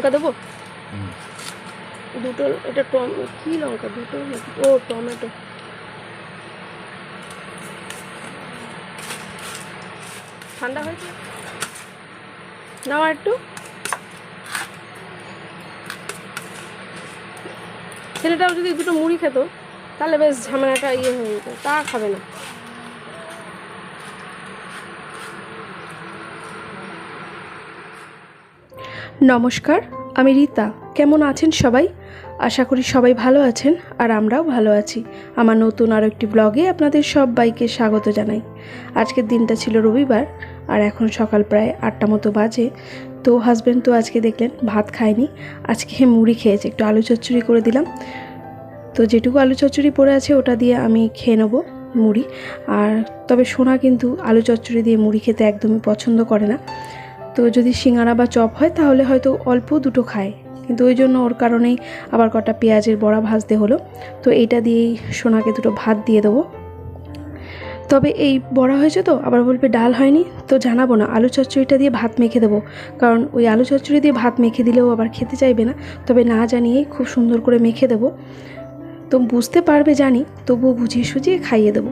লঙ্কা দেবো। দুটো এটা টম কি লঙ্কা? দুটো? ও টমেটো। ঠান্ডা হয়েছে? নাও একটু। ছেলেটাও যদি দুটো মুড়ি খেত তাহলে বেশ ঝামেলাটা ইয়ে হয়ে যেত তা খাবে না। নমস্কার, আমি রীতা। কেমন আছেন সবাই? আশা করি সবাই ভালো আছেন আর আমরাও ভালো আছি। আমার নতুন আরও একটি ব্লগে আপনাদের সবাইকে স্বাগত জানাই। আজকের দিনটা ছিল রবিবার আর এখন সকাল প্রায় আটটা মতো বাজে। তো হাজব্যান্ড তো আজকে দেখলেন ভাত খায়নি, আজকে মুড়ি খেয়েছে। একটু আলু চচ্চড়ি করে দিলাম। তো যেটুকু আলু চচ্চড়ি পড়ে আছে ওটা দিয়ে আমি খেয়ে নেব মুড়ি। আর তবে সোনা কিন্তু আলু চচ্চড়ি দিয়ে মুড়ি খেতে একদমই পছন্দ করে না। তো যদি সিঙ্গারা বা চপ হয়, তাহলে হয়তো অল্প দুটো খায়। কিন্তু ওই জন্য ওর কারণেই আবার কটা পেঁয়াজের বড়া ভাজতে হলো। তো এইটা দিয়েই সোনাকে দুটো ভাত দিয়ে দেবো। তবে এই বড়া হয়েছে তো, আবার বলবে ডাল হয়নি, তো জানাব না। আলু চচ্চড়িটা দিয়ে ভাত মেখে দেবো। কারণ ওই আলু চচ্চড়ি দিয়ে ভাত মেখে দিলেও আবার খেতে চাইবে না। তবে না জানিয়েই খুব সুন্দর করে মেখে দেবো। তো বুঝতে পারবে জানি, তবুও বুঝিয়ে সুঝিয়ে খাইয়ে দেবো।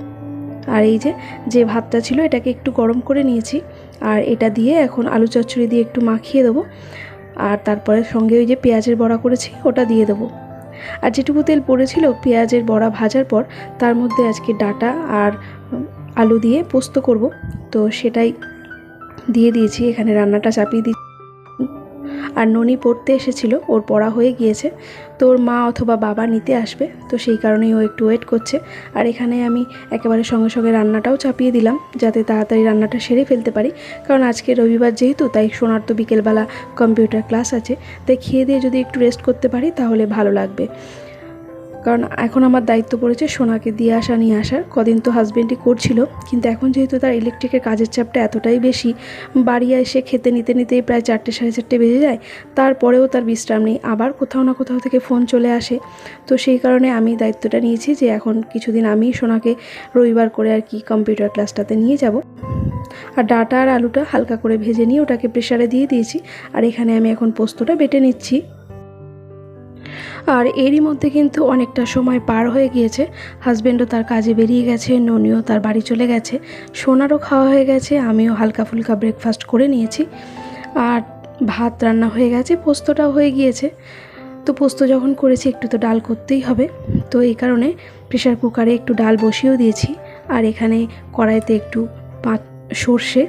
আর এই যে যে ভাতটা ছিল, এটাকে একটু গরম করে নিয়েছি। আর এটা দিয়ে এখন আলু চচ্চড়ি দিয়ে একটু মাখিয়ে দেবো। আর তারপরে সঙ্গে ওই যে পেঁয়াজের বড়া করেছি, ওটা দিয়ে দেবো। আর যেটুকু তেল পড়েছিল পেঁয়াজের বড়া ভাজার পর, তার মধ্যে আজকে ডাটা আর আলু দিয়ে পোস্ত করব। তো সেটাই দিয়ে দিয়েছি, এখানে রান্নাটা চাপিয়ে দিচ্ছি। আর ননি পড়তে এসেছিল, ওর পড়া হয়ে গিয়েছে। তো ওর মা অথবা বাবা নিতে আসবে, তো সেই কারণেই ও একটু ওয়েট করছে। আর এখানে আমি একেবারে সঙ্গে সঙ্গে রান্নাটাও চাপিয়ে দিলাম, যাতে তাড়াতাড়ি রান্নাটা সেরে ফেলতে পারি। কারণ আজকে রবিবার যেহেতু, তাই সোনার তো বিকেলবেলা কম্পিউটার ক্লাস আছে। তাই খেয়ে দিয়ে যদি একটু রেস্ট করতে পারি, তাহলে ভালো লাগবে। কারণ এখন আমার দায়িত্ব পড়েছে সোনাকে দিয়ে আসা, নিয়ে আসার কদিন তো হাজবেন্ডই করছিল, কিন্তু এখন যেহেতু তার ইলেকট্রিকের কাজের চাপটা এতটাই বেশি, বাড়ি এসে খেতে নিতে নিতেই প্রায় চারটে, সাড়ে চারটে বেজে যায়, তারপরেও তার বিশ্রাম নেই। আবার কোথাও না কোথাও থেকে ফোন চলে আসে। তো সেই কারণে আমি দায়িত্বটা নিয়েছি যে এখন কিছুদিন আমি সোনাকে রবিবার করে আর কি কম্পিউটার ক্লাসটাতে নিয়ে যাব। আর ডাটা আর আলুটা হালকা করে ভেজে নিয়ে ওটাকে প্রেশারে দিয়ে দিয়েছি। আর এখানে আমি এখন পোস্তটা বেটে নিচ্ছি। আর এরই মধ্যে কিন্তু অনেকটা সময় পার হয়ে গিয়েছে। হাজব্যান্ডও তার কাজে বেরিয়ে গেছে, ননিও তার বাড়ি চলে গেছে। সোনারও খাওয়া হয়ে গেছে, আমিও হালকা ফুলকা ব্রেকফাস্ট করে নিয়েছি। আর ভাত রান্না হয়ে গেছে, পোস্তটাও হয়ে গিয়েছে। তো পোস্ত যখন করেছি, একটু তো ডাল করতেই হবে। তো এই কারণে প্রেশার কুকারে একটু ডাল বসিয়েও দিয়েছি। আর এখানে কড়াইতে একটু পাঁচ সর্ষে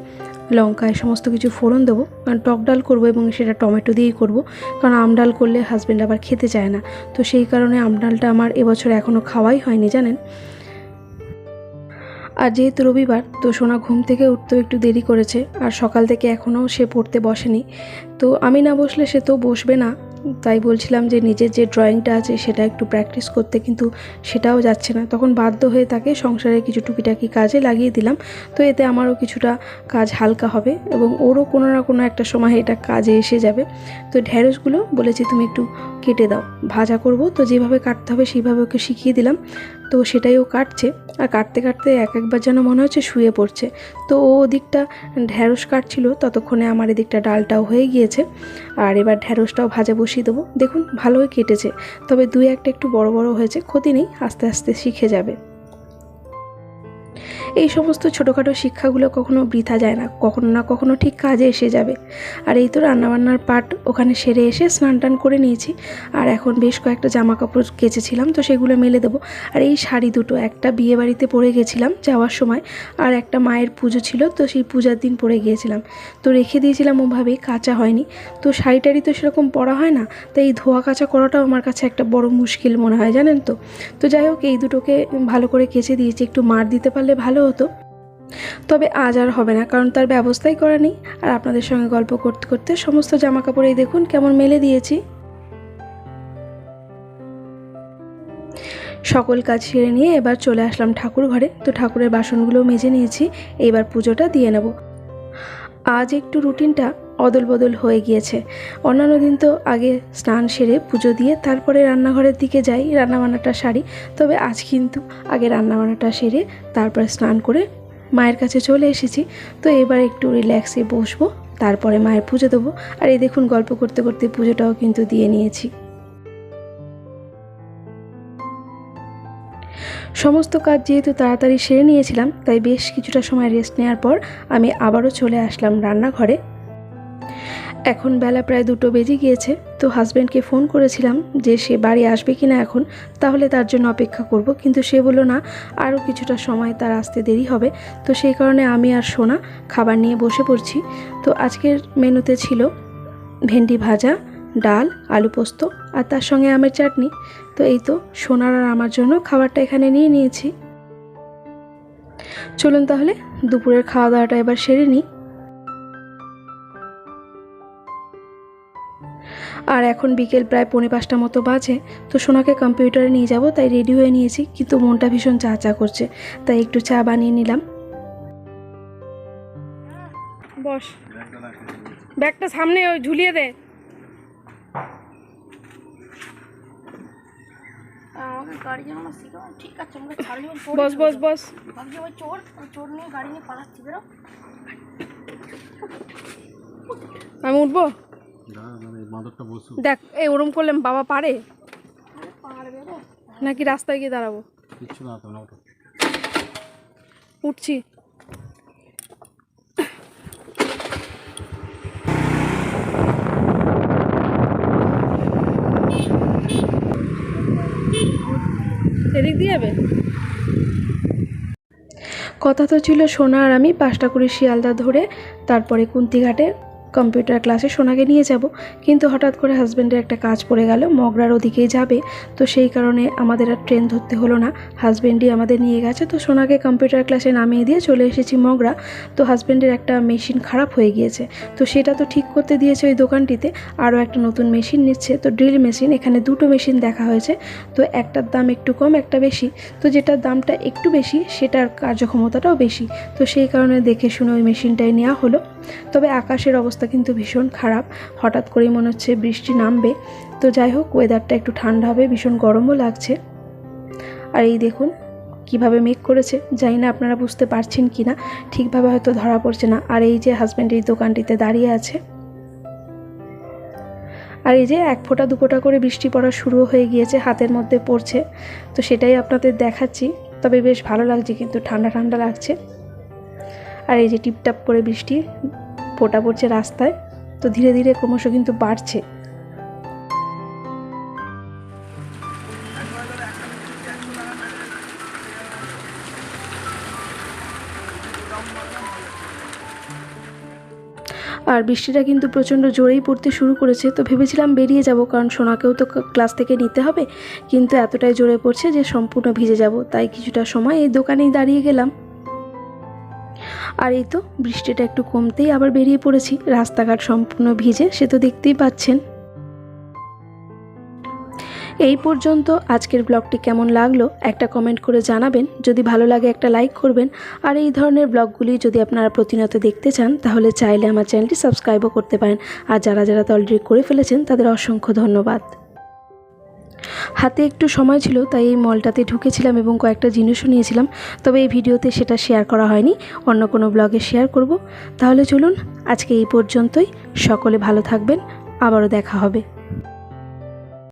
লঙ্কা সমস্ত কিছু ফোড়ন দেবো, কারণ টক ডাল করব এবং সেটা টমেটো দিয়েই করব। কারণ আমডাল করলে হাজব্যান্ড আবার খেতে চায় না। তো সেই কারণে আমডালটা আমার এবছর এখনও খাওয়াই হয়নি, জানেন? আর যেহেতু রবিবার, তো সোনা ঘুম থেকে উঠতেও একটু দেরি করেছে। আর সকাল থেকে এখনও সে পড়তে বসেনি। তো আমি না বসলে সে তো বসবে না। তাই বলছিলাম যে নিজের যে ড্রয়িংটা আছে সেটা একটু প্র্যাকটিস করতে, কিন্তু সেটাও যাচ্ছে না। তখন বাধ্য হয়ে তাকে সংসারে কিছু টুকিটাকি কাজে লাগিয়ে দিলাম। তো এতে আমারও কিছুটা কাজ হালকা হবে এবং ওরও কোনো না কোনো একটা সময় এটা কাজে এসে যাবে। তো ঢ্যাঁড়সগুলো বলেছি তুমি একটু কেটে দাও। ভাজা করব, তো যেভাবে কাটতে হবে সেইভাবে ওকে শিখিয়ে দিলাম। তো সেটাই ও কাটছে। আর কাটতে কাটতে এক একবার যেন মনে হচ্ছে শুয়ে পড়ছে। তো ও ওদিকটা ঢ্যাঁড়স কাটছিল, ততক্ষণে আমার এদিকটা ডালটাও হয়ে গিয়েছে। আর এবার ঢ্যাঁড়সটাও ভাজা বসিয়ে দেবো। দেখুন, ভালোই কেটেছে। তবে দুই একটা একটু বড় বড় হয়েছে, ক্ষতি নেই, আস্তে আস্তে শিখে যাবে। এই সমস্ত ছোটোখাটো শিক্ষাগুলো কখনো বৃথা যায় না, কখনো না কখনো ঠিক কাজে এসে যাবে। আর এই তো রান্নাবান্নার পাট ওখানে সেরে এসে স্নান টান করে নিয়েছি। আর এখন বেশ কয়েকটা জামা কাপড় কেচেছিলাম, তো সেগুলো মেলে দেবো। আর এই শাড়ি দুটো, একটা বিয়ে বাড়িতে পরে গেছিলাম যাওয়ার সময়, আর একটা মায়ের পুজো ছিল, তো সেই পূজার দিন পরে গিয়েছিলাম। তো রেখে দিয়েছিলাম ওভাবেই কাঁচা হয়নি। তো শাড়ি টাড়ি তো সেরকম পরা হয় না, তাই এই ধোয়া কাচা করাটাও আমার কাছে একটা বড় মুশকিল মনে হয়, জানেন তো। তো যাই হোক, এই দুটোকে ভালো করে কেচে দিয়েছি, একটু মার দিতে পারলে ভালো হতো। তবে আজ আর হবে না, কারণ তার ব্যবস্থাই করা নেই। আর আপনাদের সঙ্গে গল্প করতে করতে সমস্ত জামা কাপড়েই দেখুন কেমন মেলে দিয়েছি। সকল কাজ সেরে নিয়ে এবার চলে আসলাম ঠাকুর ঘরে। তো ঠাকুরের বাসনগুলো মেজে নিয়েছি, এবার পুজোটা দিয়ে নেব। আজ একটু রুটিনটা অদল বদল হয়ে গিয়েছে। অন্যান্য দিন তো আগে স্নান সেরে পুজো দিয়ে তারপরে রান্নাঘরের দিকে যাই, রান্নাবান্নাটা সারি। তবে আজ কিন্তু আগে রান্নাবান্নাটা সেরে তারপরে স্নান করে মায়ের কাছে চলে এসেছি। তো এবার একটু রিল্যাক্সে বসবো, তারপরে মায়ের পুজো দেবো। আর এই দেখুন গল্প করতে করতে পুজোটাও কিন্তু দিয়ে নিয়েছি। সমস্ত কাজ যেহেতু তাড়াতাড়ি সেরে নিয়েছিলাম, তাই বেশ কিছুটা সময় রেস্ট নেওয়ার পর আমি আবারও চলে আসলাম রান্নাঘরে। এখন বেলা প্রায় দুটো বেজে গিয়েছে, তো হাজব্যান্ডকে ফোন করেছিলাম যে সে বাড়ি আসবে কি না এখন, তাহলে তার জন্য অপেক্ষা করব। কিন্তু সে বলল, না আরও কিছুটা সময় তার আসতে দেরি হবে। তো সেই কারণে আমি আর সোনা খাবার নিয়ে বসে পড়ছি। তো আজকের মেনুতে ছিল ভেন্ডি ভাজা, ডাল, আলু পোস্ত আর তার সঙ্গে আমের চাটনি। তো এই তো সোনার আর আমার জন্য খাবারটা এখানে নিয়ে নিয়েছি। চলুন তাহলে, দুপুরের খাওয়া দাওয়াটা এবার সেরে নিই। আর এখন বিকেল প্রায় পৌনে পাঁচটা মতো বাজে তো সোনাকে কম্পিউটারে নিয়ে যাব তাই রেডি হয়ে নিয়েছি কিন্তু মনটা ভীষণ চা চা করছে তাই একটু চা বানিয়ে নিলাম। বস। ব্যাগটা সামনে ওই ঝুলিয়ে দে। বস বস বস। চোর চোর নিয়ে গাড়ি নিয়ে পালাচ্ছি বেরো। আমি উঠবো? বসু। দেখ এই ওরম করলে বাবা পারে? নাকি রাস্তায় গিয়ে দাঁড়াবো? উঠছি। এদিক দিয়ে যাবে? কথা তো ছিল সোনা আর আমি পাঁচটা করে শিয়ালদা ধরে তারপরে কুন্তিঘাটে কম্পিউটার ক্লাসে সোনাকে নিয়ে যাব। কিন্তু হঠাৎ করে হাজব্যান্ডের একটা কাজ পড়ে গেল, মগরার ওদিকেই যাবে। তো সেই কারণে আমাদের আর ট্রেন ধরতে হলো না। হাজব্যান্ডই আমাদের নিয়ে গেছে, তো সোনাকে কম্পিউটার ক্লাসে নামিয়ে দিয়ে চলে এসেছি মগরা। তো হাজব্যান্ডের একটা মেশিন খারাপ হয়ে গিয়েছে। তো সেটা তো ঠিক করতে দিয়েছে ওই দোকানটিতে। আরও একটা নতুন মেশিন নিচ্ছে। তো ড্রিল মেশিন এখানে দুটো মেশিন দেখা হয়েছে। তো একটার দাম একটু কম, একটা বেশি। তো যেটার দামটা একটু বেশি, সেটার কার্যক্ষমতাটাও বেশি। তো সেই কারণে দেখে শুনে ওই মেশিনটাই নেওয়া হলো। তবে আকাশের অবস্থা কিন্তু ভীষণ খারাপ। হঠাৎ করেই মনে হচ্ছে বৃষ্টি নামবে। তো যাই হোক ওয়েদারটা একটু ঠান্ডা হবে, ভীষণ গরমও লাগছে। আর এই দেখুন, কীভাবে মেক করেছে, জানি না আপনারা বুঝতে পারছেন কি না ঠিকভাবে হয়তো ধরা পড়ছে না। আর এই যে হাজব্যান্ড এই দোকানটিতে দাঁড়িয়ে আছে। আর এই যে এক ফোঁটা, দু ফোঁটা করে বৃষ্টি পড়া শুরু হয়ে গিয়েছে, হাতের মধ্যে পড়ছে। তো সেটাই আপনাদের দেখাচ্ছি। তবে বেশ ভালো লাগছে কিন্তু, ঠান্ডা ঠান্ডা লাগছে। আর এই যে টিপটাপ করে বৃষ্টি ফোঁটা পড়ছে রাস্তায়, তো ধীরে ধীরে ক্রমশ কিন্তু বাড়ছে। আর বৃষ্টিটা কিন্তু প্রচণ্ড জোরেই পড়তে শুরু করেছে, তো ভেবেছিলাম বেরিয়ে যাব, কারণ সোনাকেও তো ক্লাস থেকে নিতে হবে, কিন্তু এতটাই জোরে পড়ছে যে সম্পূর্ণ ভিজে যাব, তাই কিছুটা সময় এই দোকানেই দাঁড়িয়ে গেলাম। আর এই তো বৃষ্টিটা একটু কমতেই আবার বেরিয়ে পড়েছি। রাস্তাঘাট সম্পূর্ণ ভিজে, সে তো দেখতেই পাচ্ছেন। এই পর্যন্ত আজকের ব্লগটি কেমন লাগল একটা কমেন্ট করে জানাবেন। যদি ভালো লাগে একটা লাইক করবেন। আর এই ধরনের ব্লগগুলি যদি আপনারা প্রতিনিয়ত দেখতে চান, তাহলে চাইলে আমার চ্যানেলটি সাবস্ক্রাইবও করতে পারেন। আর যারা যারা তো অলরেডি করে ফেলেছেন, তাদের অসংখ্য ধন্যবাদ। হাতে একটু সময় ছিল, তাই এই মলটাতে ঢুকেছিলাম এবং কয়েকটা জিনিসও নিয়েছিলাম। তবে এই ভিডিওতে সেটা শেয়ার করা হয়নি, অন্য কোনো ব্লগে শেয়ার করব। তাহলে চলুন, আজকে এই পর্যন্তই। সকলে ভালো থাকবেন, আবারও দেখা হবে।